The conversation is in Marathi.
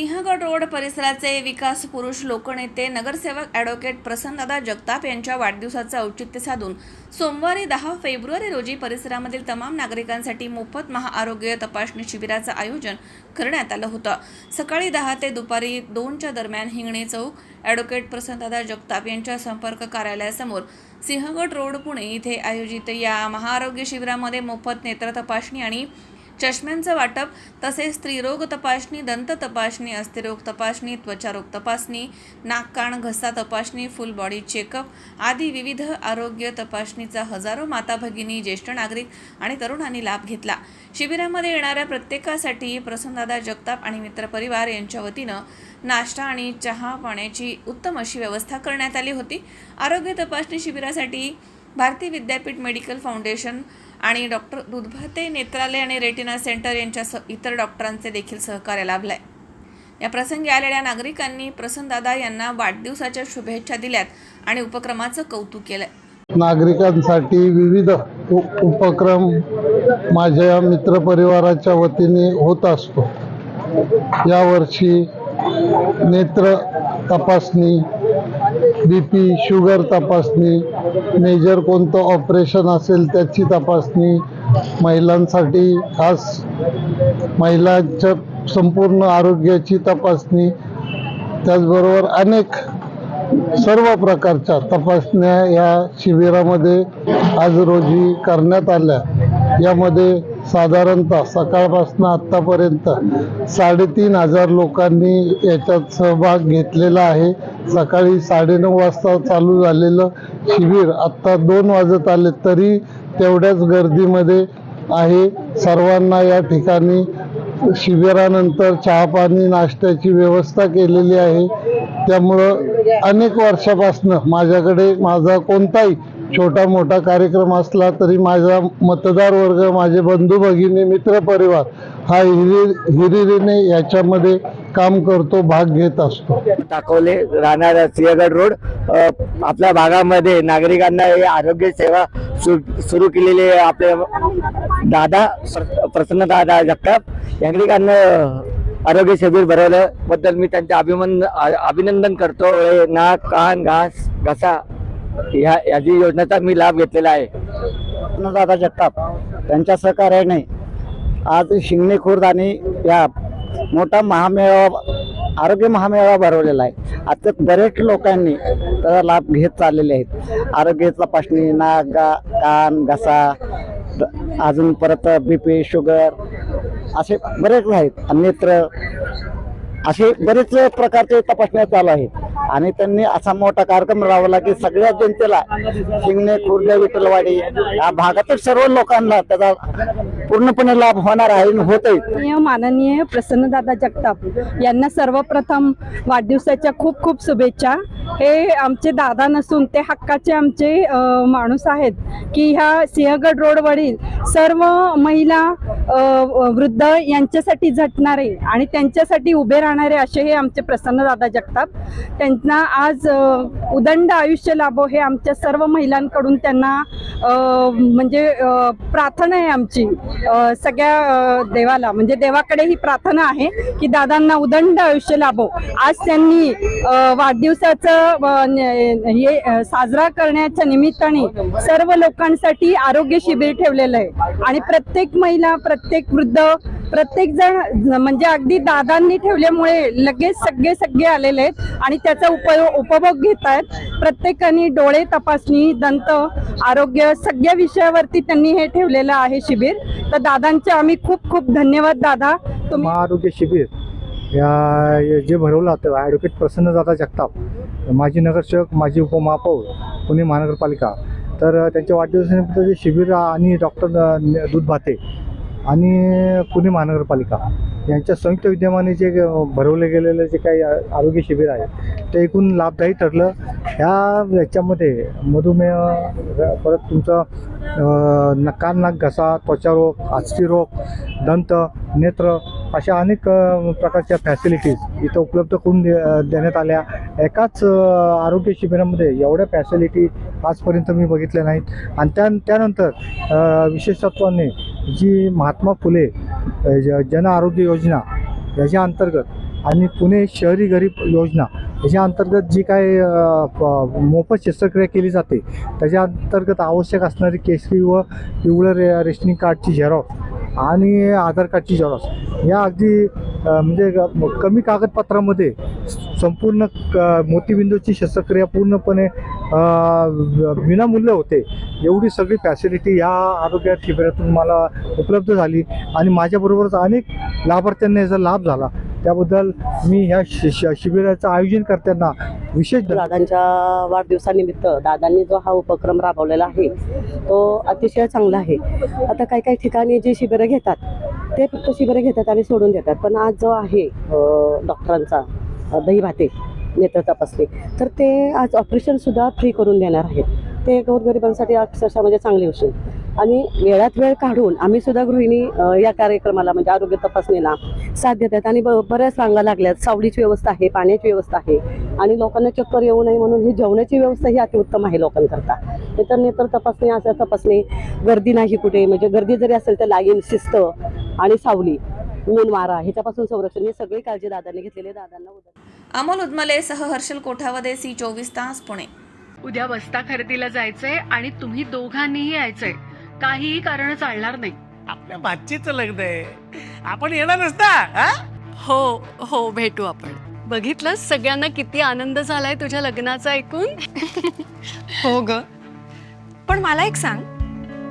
सिंहगड रोड परिसराचे विकास पुरुष लोकनेते नगरसेवक ॲडव्होकेट प्रसन्नदादा जगताप यांच्या वाढदिवसाचं औचित्य साधून सोमवारी दहा फेब्रुवारी रोजी परिसरामधील तमाम नागरिकांसाठी मोफत महाआरोग्य तपासणी शिबिराचं आयोजन करण्यात आलं होतं. सकाळी दहा ते दुपारी दोनच्या दरम्यान हिंगणे चौक ॲडव्होकेट प्रसन्नदादा जगताप यांच्या संपर्क कार्यालयासमोर सिंहगड रोड पुणे इथे आयोजित या महाआरोग्य शिबिरामध्ये मोफत नेत्र तपासणी आणि चष्म्यांचं वाटप तसेच स्त्रीरोग तपासणी दंत तपासणी अस्थिरोग तपासणी त्वचारोग तपासणी नाक कान घसा तपासणी फुल बॉडी चेकअप आदी विविध आरोग्य तपासणीचा हजारो माता भगिनी ज्येष्ठ नागरिक आणि तरुणांनी लाभ घेतला. शिबिरामध्ये येणाऱ्या प्रत्येकासाठी प्रसन्नदादा जगताप आणि मित्रपरिवार यांच्या वतीनं नाश्ता आणि चहा पाण्याची उत्तम अशी व्यवस्था करण्यात आली होती. आरोग्य तपासणी शिबिरासाठी भारतीय विद्यापीठ मेडिकल फाउंडेशन आणि डॉक्टर दुधभाते नेत्रालय आणि रेटिना सेंटर यांच्या स इतर डॉक्टरांचे देखील सहकार्य लाभलाय. या प्रसंगी आलेल्या नागरिकांनी प्रसन्नदादा यांना वाढदिवसाच्या शुभेच्छा दिल्यात आणि उपक्रमाचं कौतुक केलंय. नागरिकांसाठी विविध उपक्रम माझ्या मित्रपरिवाराच्या वतीने होत असतो. यावर्षी नेत्र तपासणी बी पी शुगर तपासणी मेजर कोणतं ऑपरेशन असेल त्याची तपासणी महिलांसाठी खास महिलांच्या संपूर्ण आरोग्याची तपासणी त्याचबरोबर अनेक सर्व प्रकारच्या तपासण्या या शिबिरामध्ये आज रोजी करण्यात आल्या. यामध्ये साधारणतः सकाळपासून आत्तापर्यंत साडेतीन हजार लोकांनी याच्यात सहभाग घेतलेला आहे. सकाळी साडेनऊ वाजता चालू झालेलं शिबिर आत्ता दोन वाजत आले तरी तेवढ्याच गर्दीमध्ये आहे. सर्वांना या ठिकाणी शिबिरानंतर चहा पाणी नाश्त्याची व्यवस्था केलेली आहे. त्यामुळं अनेक वर्षापासनं माझ्याकडे माझा कोणताही छोटा मोठा कार्यक्रम असला तरी माझा मतदार वर्ग माझे बंधू भगिनी मित्रपरिवार हा हिरी हिरिरीने याच्यामध्ये काम करतो भाग घेत असतो. टाकवले राहणाऱ्या सिंहगड रोड. आपल्या भागामध्ये नागरिकांना हे आरोग्य सेवा सुरू केलेली आहे आपले दादा प्र- प्रसन्न दादा जगताप. नागरिकांना आरोग्य शिबिर भरवल्याबद्दल मी त्यांचे अभिमन अभिनंदन करतो. नाक कान घास घसा ह्या याची योजनेचा मी लाभ घेतलेला आहे. दादा जगताप त्यांच्या सहकार्याने आज शिंगणे खुर्द आणि या मोठा महामेळावा आरोग्य महामेळावा भरवलेला आहे. आता बरेच लोकांनी त्याचा लाभ घेत चाललेले आहेत. आरोग्य तपासणी नाक गा कान घसा द- अजून परत बी पी शुगर असे बरेच आहेत. नेत्र असे बरेच प्रकारचे तपासण्या चालू आहेत. आणि त्यांनी असा मोठा कार्यक्रम राबवला की सगळ्या जनतेला शिंगणे खुर्द विठ्ठलवाडी या भागातील सर्व लोकांना त्याचा पूर्णपणे लाभ होणार आहे होत आहे माननीय प्रसन्नदादा जगताप यांना सर्वप्रथम वाढदिवसाच्या खूप खूप शुभेच्छा. हे आमचे दादा नसून ते हक्काचे आमचे माणूस आहेत की ह्या सिंहगड रोडवरील सर्व महिला वृद्ध यांच्यासाठी झटणारे आणि त्यांच्यासाठी उभे राहणारे असे हे आमचे प्रसन्नदादा जगताप. त्यांना आज उदंड आयुष्य लाभो हे आमच्या सर्व महिलांकडून त्यांना म्हणजे प्रार्थना आहे आमची. सगळ्या देवाला म्हणजे देवाकडे ही प्रार्थना आहे की दादांना उदंड आयुष्य लाभो. आज त्यांनी वाढदिवसाचं हे साजरा करण्याच्या निमित्ताने सर्व लोकांसाठी आरोग्य शिबिर ठेवलेलं आहे. आणि प्रत्येक महिला प्रत्येक वृद्ध प्रत्येक जण म्हणजे अगदी दादांनी ठेवल्यामुळे लगेच सगळे सगळे आलेले आहेत आणि त्याचा उपयोग उपभोग घेत आहेत. प्रत्येकाने डोळे तपासणी दंत आरोग्य सगळ्या विषयावरती त्यांनी हे ठेवलेलं आहे शिबिर. तर दादांचे आम्ही खूप खूप धन्यवाद दादा. तुम्ही आरोग्य शिबिर. या जे भरवलं होतं ॲडव्होकेट प्रसन्नदादा जगताप माजी नगरसेवक माजी उपमहापौर पुणे महानगरपालिका. तर त्यांच्या वाढदिवसानिमित्त जे शिबिर आणि डॉक्टर दूध भाते आणि पुणे महानगरपालिका यांच्या संयुक्त विद्यमाने जे भरवले गेलेले जे काही आरोग्य शिबिर आहे ते एकूण लाभदायी ठरलं. ह्या याच्यामध्ये मधुमेह परत तुमचं अं, नाक घसा त्वचारोग अस्थिरोग दंत नेत्र अशा अनेक प्रकारच्या फॅसिलिटीज इथं उपलब्ध करून दे देण्यात आल्या. एकाच आरोग्य शिबिरामध्ये एवढ्या फॅसिलिटी आजपर्यंत मी बघितल्या नाहीत. आणि त्या त्यानंतर विशेषत्वाने जी महात्मा फुले ज- जन आरोग्य योजना याच्या अंतर्गत आणि पुणे शहरी गरीब योजना याच्या अंतर्गत जी काय मोफत शस्त्रक्रिया केली जाते त्याच्या अंतर्गत आवश्यक असणारी केसरी व पिवळं रे रेशनिंग कार्डची झेरॉक्स आणि आधार कार्डची झेरॉक्स. या अगदी म्हणजे ग- कमी कागदपत्रामध्ये संपूर्ण क- मोतीबिंदूची शस्त्रक्रिया पूर्णपणे विनामूल्य होते. एवढी सगळी फॅसिलिटी या आरोग्य शिबिरातून मला उपलब्ध झाली आणि माझ्याबरोबरच अनेक लाभार्थ्यांना याचा लाभ झाला. त्याबद्दल मी ह्या शि शिबिराचं आयोजन करताना विशेष दादांच्या वाढदिवसानिमित्त दादांनी जो हा उपक्रम राबवलेला आहे तो अतिशय चांगला आहे. आता काही काही ठिकाणी जे शिबिरं घेतात ते फक्त शिबिरं घेतात आणि सोडून देतात. पण आज जो आहे डॉक्टरांचा दही भाते नेत्र तपासणी तर ते आज ऑपरेशनसुद्धा फ्री करून देणार आहेत. ते गोरगरिबांसाठी अक्षरशः म्हणजे चांगली गोष्ट आणि वेळात वेळ काढून आम्ही सुद्धा गृहिणी या कार्यक्रमाला म्हणजे आरोग्य तपासणीला साथ देतात. आणि ब बऱ्याच रांगा लागल्यात. सावलीची व्यवस्था आहे पाण्याची व्यवस्था आहे आणि लोकांना चक्कर येऊ नये म्हणून ही जेवणाची व्यवस्था ही अतिउत्तम आहे लोकांकरता. इतर नेत्र तपासणी असं तपासणी गर्दी नाही कुठे. म्हणजे गर्दी जरी असेल तर लाईन शिस्त आणि सावली ऊन वारा ह्याच्यापासून संरक्षण. ही सगळी काळजी दादांनी घेतलेली. दादांना उद्या. अमोल उदमले सह हर्षल कोठावदे सी चोवीस तास पुणे. उद्या बस्ता खरेदीला जायचंय आणि तुम्ही दोघांनीही यायचंय. काहीही कारण चालणार नाही. आपल्या भाचीचं लग्न आहे. आपण येणार नसता हा? हो हो भेटू आपण. बघितलं सगळ्यांना किती आनंद झालाय तुझ्या लग्नाचा ऐकून? हो ग. पण मला एक सांग.